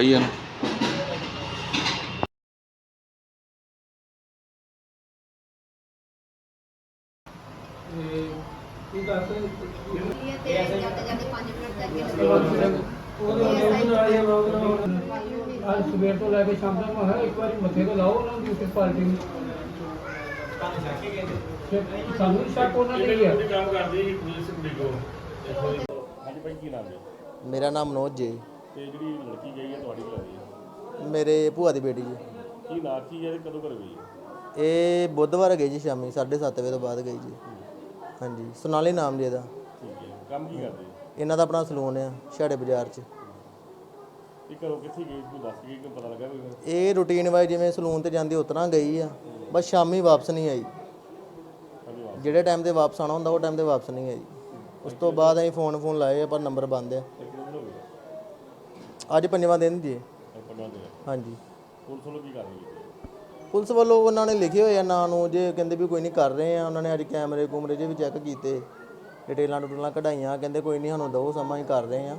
ਹੀ ਹਨ ਇਹ ਦੱਸ ਇਹ ਤੇ ਜਾਂਦੇ ਜਾਂਦੇ 5 ਮਿੰਟ ਤੱਕ ਹੀ ਅੱਜ ਸਵੇਰ ਤੋਂ ਲੈ ਕੇ ਸ਼ਾਮ ਤੱਕ ਮੈਂ ਇੱਕ ਵਾਰੀ ਮੱਥੇ ਤੇ ਲਾਓ ਉਹਨਾਂ ਦੀ ਉਸ ਪਾਰਟੀ ਨੂੰ ਫਿਰ ਸਾਨੂੰ ਵੀ ਸ਼ੱਕ ਉਹਨਾਂ ਨੇ ਗਿਆ ਕੰਮ ਕਰਦੀ ਸੀ ਪੁਲਿਸ ਕੁੜੀ ਕੋ ਹਾਂਜੀ ਭਾਈ ਕੀ ਨਾਮ ਹੈ ਮੇਰਾ ਨਾਮ ਮਨੋਜ ਜੀ ਤੇ ਜਿਹੜੀ ਲੜਕੀ ਗਈ ਹੈ ਤੁਹਾਡੀ ਘਰ ਦੀ ਮੇਰੇ ਭੂਆ ਦੀ ਬੇਟੀ ਜੀ। ਕੀ ਨਾਂ ਕੀ ਹੈ ਤੇ ਕਦੋਂ ਘਰ ਗਈ ਹੈ? ਇਹ ਬੁੱਧਵਾਰ ਗਈ ਜੀ ਸ਼ਾਮੀ 7:30 ਵਜੇ ਤੋਂ ਬਾਅਦ ਗਈ ਜੀ। ਹਾਂਜੀ ਸੋਨਾਲੀ ਨਾਮ ਜੀ ਇਹਦਾ। ਠੀਕ ਹੈ ਕੰਮ ਕੀ ਕਰਦੀ? ਇਹਨਾਂ ਦਾ ਆਪਣਾ ਸਲੂਨ ਆ ਛਾੜੇ ਬਾਜ਼ਾਰ 'ਚ। ਇਹ ਘਰੋਂ ਕਿੱਥੇ ਗਈ ਤੂੰ ਦੱਸ ਗਈ ਕਿ ਪਤਾ ਲੱਗਾ ਕੋਈ ਫਿਰ? ਇਹ ਰੂਟੀਨ ਵਾਈ ਜਿਵੇਂ ਸਲੂਨ ਤੇ ਜਾਂਦੀ ਉਤਰਾ ਗਈ ਆ ਬਸ ਸ਼ਾਮੀ ਵਾਪਸ ਨਹੀਂ ਆਈ। ਜਿਹੜੇ ਟਾਈਮ ਤੇ ਵਾਪਸ ਆਣਾ ਹੁੰਦਾ ਉਹ ਟਾਈਮ ਤੇ ਵਾਪਸ ਨਹੀਂ ਆਈ। ਉਸ ਤੋਂ ਬਾਅਦ ਅਸੀਂ ਫੋਨ ਫੋਨ ਲਾਏ ਪਰ ਨੰਬਰ ਬੰਦ ਆ। ਅੱਜ ਪੰਜਵਾਂ ਦਿਨ ਜੀ। ਇਹ ਪੰਜਾਂ ਦਿਨ। ਹਾਂਜੀ। ਪੁਲਿਸ ਵੱਲੋਂ ਕੀ ਕਰ ਰਹੀ ਹੈ ਪੁਲਿਸ ਵੱਲੋਂ ਉਹਨਾਂ ਨੇ ਲਿਖੇ ਹੋਏ ਆ ਨਾਂ ਨੂੰ ਜੇ ਕਹਿੰਦੇ ਵੀ ਕੋਈ ਨਹੀਂ ਕਰ ਰਹੇ ਆ ਉਹਨਾਂ ਨੇ ਅੱਜ ਕੈਮਰੇ ਕੁਮਰੇ ਜੇ ਵੀ ਚੈੱਕ ਕੀਤੇ ਡਿਟੇਲਾਂ ਡੁਟੇਲਾਂ ਕਢਾਈਆਂ ਕਹਿੰਦੇ ਕੋਈ ਨਹੀਂ ਸਾਨੂੰ ਦੋ ਸਮਾਂ ਹੀ ਕਰ ਰਹੇ ਆ।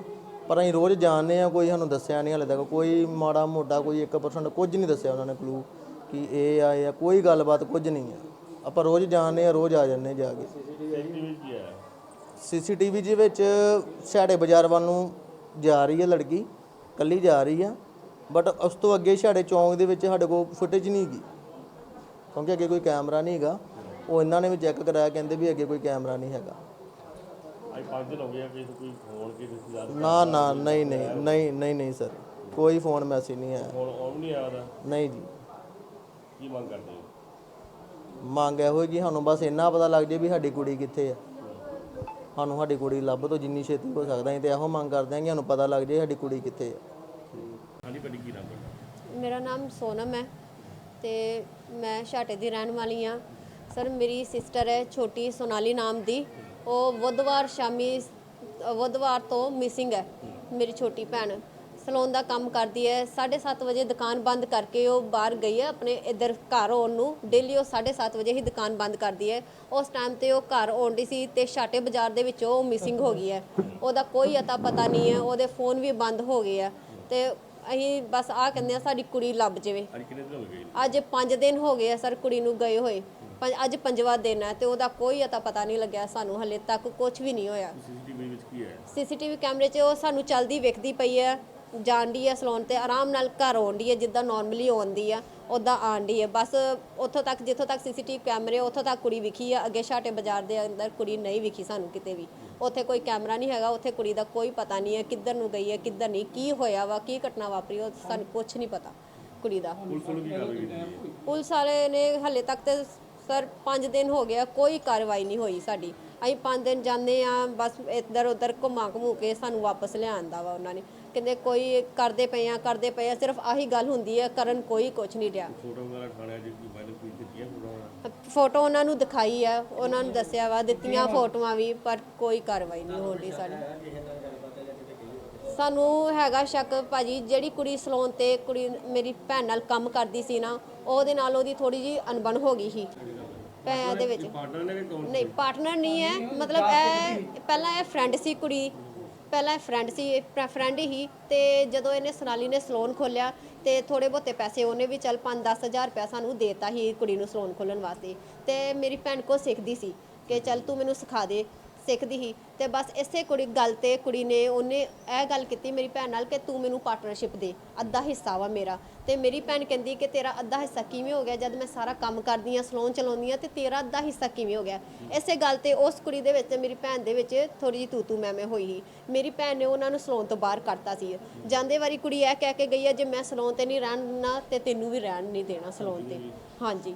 ਪਰ ਅਸੀਂ ਰੋਜ਼ ਜਾਣਦੇ ਆ ਕੋਈ ਸਾਨੂੰ ਦੱਸਿਆ ਨਹੀਂ ਹਲੇ ਤੱਕ ਕੋਈ ਮਾੜਾ ਮੋਟਾ ਕੋਈ 1% ਕੁਝ ਨਹੀਂ ਦੱਸਿਆ ਉਹਨਾਂ ਨੇ ਕਲੂ ਕਿ ਇਹ ਆ ਇਹ ਆ ਕੋਈ ਗੱਲਬਾਤ ਕੁਝ ਨਹੀਂ ਆ। ਆਪਾਂ ਰੋਜ਼ ਜਾਣਦੇ ਆ ਰੋਜ਼ ਆ ਜਾਂਦੇ ਜਾ ਕੇ। ਸੀਸੀਟੀਵੀ ਕੀ ਹੈ ਸੀਸੀਟੀਵੀ ਦੇ ਵਿੱਚ ਛਾੜੇ ਬਾਜ਼ਾਰ ਵੱਲ ਨੂੰ ਜਾ ਰਹੀ ਹੈ ਲੜਕੀ। ਕੱਲੀ ਜਾ ਰਹੀ ਆ ਬਟ ਉਸ ਤੋਂ ਅੱਗੇ ਛਾੜੇ ਚੌਂਕ ਦੇ ਵਿੱਚ ਸਾਡੇ ਕੋਲ ਫੁਟੇਜ ਨਹੀਂ ਹੈਗੀ। ਕਿਉਂਕਿ ਅੱਗੇ ਕੋਈ ਕੈਮਰਾ ਨਹੀਂ ਹੈਗਾ। ਉਹ ਇਹਨਾਂ ਨੇ ਵੀ ਚੈੱਕ ਕਰਾਇਆ ਕਹਿੰਦੇ ਵੀ ਅੱਗੇ ਕੋਈ ਕੈਮਰਾ ਨਹੀਂ ਹੈਗਾ। ਅੱਜ ਪੰਜ ਦਿਨ ਹੋ ਗਏ ਆ ਕਿਸੇ ਤੋਂ ਕੋਈ ਫੋਨ ਕੇ ਰਿਸ਼ਤੇਦਾਰ ਨਾ ਨਾ ਨਹੀਂ ਨਹੀਂ ਨਹੀਂ ਨਹੀਂ ਨਹੀਂ ਸਰ ਕੋਈ ਫੋਨ ਮੈਸੇਜ ਨਹੀਂ ਆਇਆ। ਫੋਨ ਆਨ ਨਹੀਂ ਆਇਆ ਉਹਦਾ ਨਹੀਂ ਜੀ। ਕੀ ਮੰਗ ਕਰਦੇ ਹੋ? ਮੰਗ ਇਹੋ ਕਿ ਸਾਨੂੰ ਬਸ ਇੰਨਾ ਪਤਾ ਲੱਗ ਜੇ ਵੀ ਸਾਡੀ ਕੁੜੀ ਕਿੱਥੇ ਆ। ਸਾਨੂੰ ਸਾਡੀ ਕੁੜੀ ਲੱਭ ਤੋਂ ਜਿੰਨੀ ਛੇਤੀ ਹੋ ਸਕਦਾ ਅਸੀਂ ਤੇ ਇਹੋ ਮੰਗ ਕਰਦੇ ਕਿ ਸਾਨੂੰ ਪਤਾ ਲੱਗ ਜੇ ਸਾਡੀ ਕੁੜੀ ਕਿੱਥੇ ਆ। ਹਾਂਜੀ ਭਾਜੀ ਕੀ ਨਾਮ ਹੈ? ਮੇਰਾ ਨਾਮ ਸੋਨਮ ਹੈ ਤੇ ਮੈਂ ਛਾਟੇ ਦੀ ਰਹਿਣ ਵਾਲੀ ਹਾਂ। ਸਰ ਮੇਰੀ ਸਿਸਟਰ ਹੈ ਛੋਟੀ ਸੋਨਾਲੀ ਨਾਮ ਦੀ। ਉਹ ਬੁੱਧਵਾਰ ਸ਼ਾਮੀ ਅ, ਬੁੱਧਵਾਰ ਤੋਂ ਮਿਸਿੰਗ ਹੈ ਮੇਰੀ ਛੋਟੀ ਭੈਣ। ਸਲੂਨ ਦਾ ਕੰਮ ਕਰਦੀ ਹੈ 7:30 ਵਜੇ ਦੁਕਾਨ ਬੰਦ ਕਰਕੇ ਉਹ ਬਾਹਰ ਗਈ ਹੈ ਆਪਣੇ ਇੱਧਰ ਘਰ ਆਉਣ ਨੂੰ। ਡੇਲੀ ਉਹ 7:30 ਵਜੇ ਹੀ ਦੁਕਾਨ ਬੰਦ ਕਰਦੀ ਹੈ। ਉਸ ਟਾਈਮ ਤੇ ਉਹ ਘਰ ਆਉਂਦੀ ਸੀ ਤੇ ਛਾਟੇ ਬਾਜ਼ਾਰ ਦੇ ਵਿੱਚੋਂ ਉਹ ਮਿਸਿੰਗ ਹੋ ਗਈ ਹੈ। ਉਹਦਾ ਕੋਈ ਅਤਾ ਪਤਾ ਨਹੀਂ ਹੈ ਉਹਦੇ ਫੋਨ ਵੀ ਬੰਦ ਹੋ ਗਏ ਆ ਤੇ ਅਸੀਂ ਬਸ ਆ ਕਹਿੰਦੇ ਆ ਸਾਡੀ ਕੁੜੀ ਲੱਭ ਜਾਵੇ। ਅੱਜ ਕਿੰਨੇ ਦਿਨ ਹੋ ਗਏ ਅੱਜ 5 ਦਿਨ ਹੋ ਗਏ ਆ ਸਰ ਕੁੜੀ ਨੂੰ ਗਏ ਹੋਏ। ਪੰਜ ਅੱਜ ਪੰਜਵਾਂ ਦਿਨ ਹੈ ਤੇ ਉਹਦਾ ਕੋਈ ਅਤਾ ਪਤਾ ਨਹੀਂ ਲੱਗਿਆ ਸਾਨੂੰ ਹਲੇ ਤੱਕ ਕੁਝ ਵੀ ਨਹੀਂ ਹੋਇਆ। ਸੀਸੀਟੀਵੀ ਵਿੱਚ ਕੀ ਹੈ ਸੀਸੀਟੀਵੀ ਕੈਮਰੇ 'ਚ ਉਹ ਸਾਨੂੰ ਚਲਦੀ ਵੇਖਦੀ ਪਈ ਹੈ ਜਾਂਦੀ ਹੈ ਸਲੋਨ ਤੇ ਆਰਾਮ ਨਾਲ ਘਰ ਆਉਂਦੀ ਹੈ ਜਿੱਦਾਂ ਨਾਰਮਲੀ ਆਉਂਦੀ ਆ ਉਦਾਂ ਆਂਦੀ ਹੈ ਬਸ ਉੱਥੋਂ ਤੱਕ ਜਿੱਥੋਂ ਤੱਕ ਸੀਸੀਟੀਵੀ ਕੈਮਰੇ ਉੱਥੋਂ ਤੱਕ ਕੁੜੀ ਵਿਖੀ ਆ ਅੱਗੇ ਛਾਟੇ ਬਾਜ਼ਾਰ ਦੇ ਅੰਦਰ ਕੁੜੀ ਨਹੀਂ ਵਿਖੀ ਸਾਨੂੰ ਕਿਤੇ ਵੀ। ਉੱਥੇ ਕੋਈ ਕੈਮਰਾ ਨਹੀਂ ਹੈਗਾ ਉੱਥੇ ਕੁੜੀ ਦਾ ਕੋਈ ਪਤਾ ਨਹੀਂ ਹੈ ਕਿੱਧਰ ਨੂੰ ਗਈ ਹੈ ਕਿੱਧਰ ਨਹੀਂ ਕੀ ਹੋਇਆ ਵਾ ਕੀ ਘਟਨਾ ਵਾਪਰੀ ਉਹ ਸਾਨੂੰ ਕੁਝ ਨਹੀਂ ਪਤਾ ਕੁੜੀ ਦਾ। ਪੁਲਿਸ ਵੱਲੋਂ ਕੀ ਕਾਰਵਾਈ ਕੀਤੀ ਹੈ ਪੁਲਿਸ ਵਾਲੇ ਨੇ ਹਲੇ ਤੱਕ ਤੇ ਸਰ 5 ਦਿਨ ਹੋ ਗਿਆ ਕੋਈ ਕਾਰਵਾਈ ਨਹੀਂ ਹੋਈ ਸਾਡੀ। ਅਸੀਂ 5 ਦਿਨ ਜਾਂਦੇ ਆ ਬਸ ਇੱਧਰ ਉੱਧਰ ਘੁੰਮਾ ਘਮੂ ਕੇ ਸਾਨੂੰ ਵਾਪਸ ਲਿਆਂਦਾ ਵਾ ਉਹਨਾਂ ਨੇ। ਕਹਿੰਦੇ ਕੋਈ ਕਰਦੇ ਪਏ ਆ ਕਰਦੇ ਪਏ ਆ ਸਿਰਫ ਆਹੀ ਗੱਲ ਹੁੰਦੀ ਹੈ ਕਰਨ ਕੋਈ ਕੁਝ ਨਹੀਂ ਰਿਹਾ ਫੋਟੋ ਵਗੈਰਾ 'ਚ ਕੋਈ ਵਾਇਰਲ ਫੋਟੋ ਉਹਨਾਂ ਨੂੰ ਦਿਖਾਈ ਆ ਉਹਨਾਂ ਨੂੰ ਦੱਸਿਆ ਵਾ ਦਿੱਤੀਆਂ ਫੋਟੋਆਂ ਵੀ ਪਰ ਕੋਈ ਕਾਰਵਾਈ ਨਹੀਂ ਹੋਣ ਦੀ ਸਾਡੀ। ਸਾਨੂੰ ਹੈਗਾ ਸ਼ੱਕ ਭਾਜੀ ਜਿਹੜੀ ਕੁੜੀ ਸਲੋਨ ਤੇ ਕੁੜੀ ਮੇਰੀ ਭੈਣ ਨਾਲ ਕੰਮ ਕਰਦੀ ਸੀ ਨਾ ਉਹਦੇ ਨਾਲ ਉਹਦੀ ਥੋੜੀ ਜੀ ਅਣਬਣ ਹੋ ਗਈ ਸੀ। ਪੈਸਿਆਂ ਦੇ ਵਿੱਚ। ਨਹੀਂ ਪਾਰਟਨਰ ਨਹੀਂ ਹੈ ਮਤਲਬ ਇਹ ਪਹਿਲਾਂ ਇਹ ਫਰੈਂਡ ਸੀ ਕੁੜੀ ਪਹਿਲਾਂ ਇਹ ਫਰੈਂਡ ਸੀ ਫਰੈਂਡ ਹੀ ਤੇ ਜਦੋਂ ਇਹਨੇ ਸੋਨਾਲੀ ਨੇ ਸਲੋਨ ਖੋਲਿਆ ਤੇ ਥੋੜੇ ਬਹੁਤੇ ਪੈਸੇ ਉਹਨੇ ਵੀ ਚੱਲ 5-10000 ਰੁਪਇਆ ਸਾਨੂੰ ਦੇਤਾ ਸੀ ਕੁੜੀ ਨੂੰ ਸਲੋਨ ਖੋਲਣ ਵਾਸਤੇ ਤੇ ਮੇਰੀ ਭੈਣ ਕੋ ਸਿੱਖਦੀ ਸੀ ਕਿ ਚੱਲ ਤੂੰ ਮੈਨੂੰ ਸਿਖਾ ਦੇ। ਸਿੱਖਦੀ ਸੀ ਤੇ ਬਸ ਇਸੇ ਕੁੜੀ ਗੱਲ ਤੇ ਕੁੜੀ ਨੇ ਉਹਨੇ ਇਹ ਗੱਲ ਕੀਤੀ ਮੇਰੀ ਭੈਣ ਨਾਲ ਕਿ ਤੂੰ ਮੈਨੂੰ ਪਾਰਟਨਰਸ਼ਿਪ ਦੇ ਅੱਧਾ ਹਿੱਸਾ ਵਾ ਮੇਰਾ। ਤੇ ਮੇਰੀ ਭੈਣ ਕਹਿੰਦੀ ਕਿ ਤੇਰਾ ਅੱਧਾ ਹਿੱਸਾ ਕਿਵੇਂ ਹੋ ਗਿਆ ਜਦ ਮੈਂ ਸਾਰਾ ਕੰਮ ਕਰਦੀ ਆ ਸਲੋਨ ਚਲਾਉਂਦੀ ਆ ਤੇ ਤੇਰਾ ਅੱਧਾ ਹਿੱਸਾ ਕਿਵੇਂ ਹੋ ਗਿਆ? ਇਸੇ ਗੱਲ ਤੇ ਉਸ ਕੁੜੀ ਦੇ ਵਿੱਚ ਤੇ ਮੇਰੀ ਭੈਣ ਦੇ ਵਿੱਚ ਥੋੜੀ ਜਿਹੀ ਤੂੰ ਤੂੰ ਮੈਂ ਮੈਂ ਹੋਈ ਸੀ। ਮੇਰੀ ਭੈਣ ਨੇ ਉਹਨਾਂ ਨੂੰ ਸਲੋਨ ਤੋਂ ਬਾਹਰ ਕੱਢਤਾ ਸੀ। ਜਾਂਦੇ ਵਾਰੀ ਕੁੜੀ ਇਹ ਕਹਿ ਕੇ ਗਈ ਆ ਜੇ ਮੈਂ ਸਲੋਨ ਤੇ ਨਹੀਂ ਰਹਿਣਾ ਤੇ ਤੈਨੂੰ ਵੀ ਰਹਿਣ ਨਹੀਂ ਦੇਣਾ ਸਲੋਨ ਤੇ। ਹਾਂਜੀ।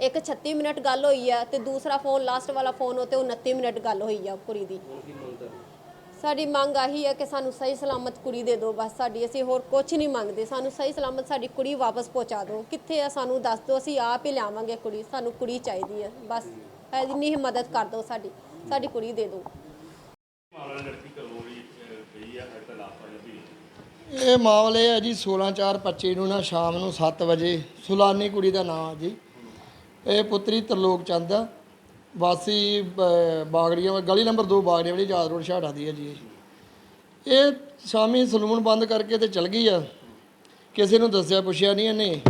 ਇੱਕ 36 ਮਿੰਟ ਗੱਲ ਹੋਈ ਆ ਤੇ ਦੂਸਰਾ ਫੋਨ ਲਾਸਟ ਵਾਲਾ ਫੋਨ ਉਹ ਤੇ 29 ਮਿੰਟ ਗੱਲ ਹੋਈ ਆ ਕੁੜੀ ਦੀ। ਸਾਡੀ ਮੰਗ ਆਹੀ ਹੈ ਕਿ ਸਾਨੂੰ ਸਹੀ ਸਲਾਮਤ ਕੁੜੀ ਦੇ ਦਿਓ ਬਸ ਸਾਡੀ ਅਸੀਂ ਹੋਰ ਕੁਝ ਨਹੀਂ ਮੰਗਦੇ। ਸਾਨੂੰ ਸਹੀ ਸਲਾਮਤ ਸਾਡੀ ਕੁੜੀ ਵਾਪਸ ਪਹੁੰਚਾ ਦਿਓ। ਕਿੱਥੇ ਆ ਸਾਨੂੰ ਦੱਸ ਦਿਓ ਅਸੀਂ ਆਪ ਹੀ ਲਿਆਵਾਂਗੇ ਕੁੜੀ ਸਾਨੂੰ ਕੁੜੀ ਚਾਹੀਦੀ ਹੈ ਬਸ ਇੰਨੀ ਹੀ ਮਦਦ ਕਰ ਦਿਓ ਸਾਡੀ ਸਾਡੀ ਕੁੜੀ ਦੇ ਦਿਓ। ਇਹ ਮਾਮਲੇ ਹੈ ਜੀ 16/4/25 ਨੂੰ ਨਾ ਸ਼ਾਮ ਨੂੰ 7 ਵਜੇ ਸੁਲਾਨੀ ਕੁੜੀ ਦਾ ਨਾਮ ਆ ਜੀ। ਇਹ ਪੁੱਤਰੀ ਤਰਲੋਕ ਚੰਦ ਆ। ਵਾਸੀ ਬ- ਬਾਗੜੀਆਂ ਗਲੀ ਨੰਬਰ 2 ਬਾਗੜੀਆਂ ਵਾਲੀ ਯਾਦ ਰੋਡ ਛਾੜਾ ਦੀ ਹੈ ਜੀ ਇਹ। ਸ਼ਾਮੀ ਸਲੂਨ ਬੰਦ ਕਰਕੇ ਤੇ ਚਲ ਗਈ ਆ। ਕਿਸੇ ਨੂੰ ਦੱਸਿਆ, ਪੁੱਛਿਆ ਨਹੀਂ ਇਹਨੇ।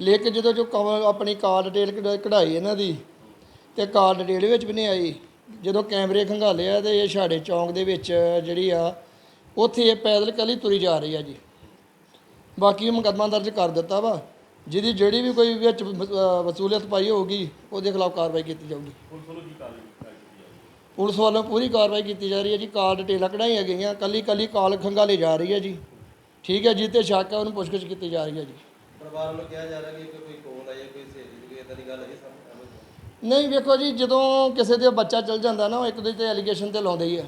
ਲੇਕਿਨ ਜਦੋਂ ਜੋ ਕਵ- ਆਪਣੀ ਕਾਰ ਡਿਟੇਲ ਕਢਾਈ ਇਹਨਾਂ ਦੀ, ਤੇ ਕਾਰ ਡਿਟੇਲ ਵਿੱਚ ਵੀ ਨਹੀਂ ਆਈ। ਜਦੋਂ ਕੈਮਰੇ ਖੰਗਾਲੇ ਆ ਤੇ ਇਹ ਛਾੜੇ ਚੌਂਕ ਦੇ ਵਿੱਚ ਜਿਹੜੀ ਆ, ਉੱਥੇ ਇਹ ਪੈਦਲ ਕੱਲੀ ਤੁਰੀ ਜਾ ਰਹੀ ਆ ਜੀ। ਬਾਕੀ ਮੁਕੱਦਮਾ ਦਰਜ ਕਰ ਦਿੱਤਾ ਵਾ। ਜਿਹਦੀ ਜਿਹੜੀ ਵੀ ਕੋਈ ਵਿੱਚ ਵਸੂਲੀਅਤ ਪਾਈ ਹੋਊਗੀ ਉਹਦੇ ਖਿਲਾਫ ਕਾਰਵਾਈ ਕੀਤੀ ਜਾਊਗੀ। ਪੁਲਿਸ ਵੱਲੋਂ ਕੀ ਕਾਰਵਾਈ ਕੀਤੀ ਜਾਊਗੀ ਪੁਲਿਸ ਵੱਲੋਂ ਪੂਰੀ ਕਾਰਵਾਈ ਕੀਤੀ ਜਾ ਰਹੀ ਹੈ ਜੀ। ਕਾਲ ਡਿਟੇਲਾਂ ਕਢਾਈਆਂ ਗਈਆਂ। ਕੱਲੀ ਕੱਲੀ ਕਾਲ ਖੰਗਾਲੀ ਜਾ ਰਹੀ ਹੈ ਜੀ। ਠੀਕ ਹੈ ਜਿੱਤੇ ਸ਼ੱਕ ਹੈ ਉਹਨੂੰ ਪੁੱਛਗਿੱਛ ਕੀਤੀ ਜਾ ਰਹੀ ਹੈ ਜੀ। ਪਰਿਵਾਰ ਵੱਲੋਂ ਕਿਹਾ ਜਾ ਰਿਹਾ ਕਿ ਕੋਈ ਕੋਲ ਆਈ ਕੋਈ ਸਹੇਲੀ ਦੀ ਕੋਈ ਇਦਾਂ ਦੀ ਗੱਲ ਹੈ ਨਹੀਂ ਵੇਖੋ ਜੀ ਜਦੋਂ ਕਿਸੇ ਦੇ ਬੱਚਾ ਚਲ ਜਾਂਦਾ ਨਾ ਉਹ ਇੱਕ ਦੂਜੇ ਤੇ ਐਲੀਗੇਸ਼ਨ ਤੇ ਲਾਉਂਦੇ ਹੀ ਆ।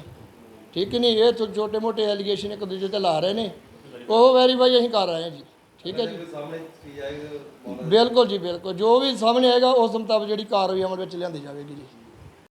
ਠੀਕ ਨਹੀਂ? ਇਹ ਛੋਟੇ ਮੋਟੇ ਐਲੀਗੇਸ਼ਨ ਇੱਕ ਦੂਜੇ ਤੇ ਲਾ ਰਹੇ ਨੇ। ਉਹ ਵੈਰੀਫਾਈ ਅਸੀਂ ਕਰ ਰਹੇ ਹਾਂ ਜੀ। ਠੀਕ ਹੈ ਜੀ। ਸਾਹਮਣੇ ਚੀਜ਼ ਆਏਗੀ? ਬਿਲਕੁਲ ਜੀ ਬਿਲਕੁਲ। ਜੋ ਵੀ ਸਾਹਮਣੇ ਆਏਗਾ ਉਸ ਮੁਤਾਬਕ ਜਿਹੜੀ ਕਾਰਵਾਈ ਅਮਲ ਵਿੱਚ ਲਿਆਂਦੀ ਜਾਵੇਗੀ ਜੀ।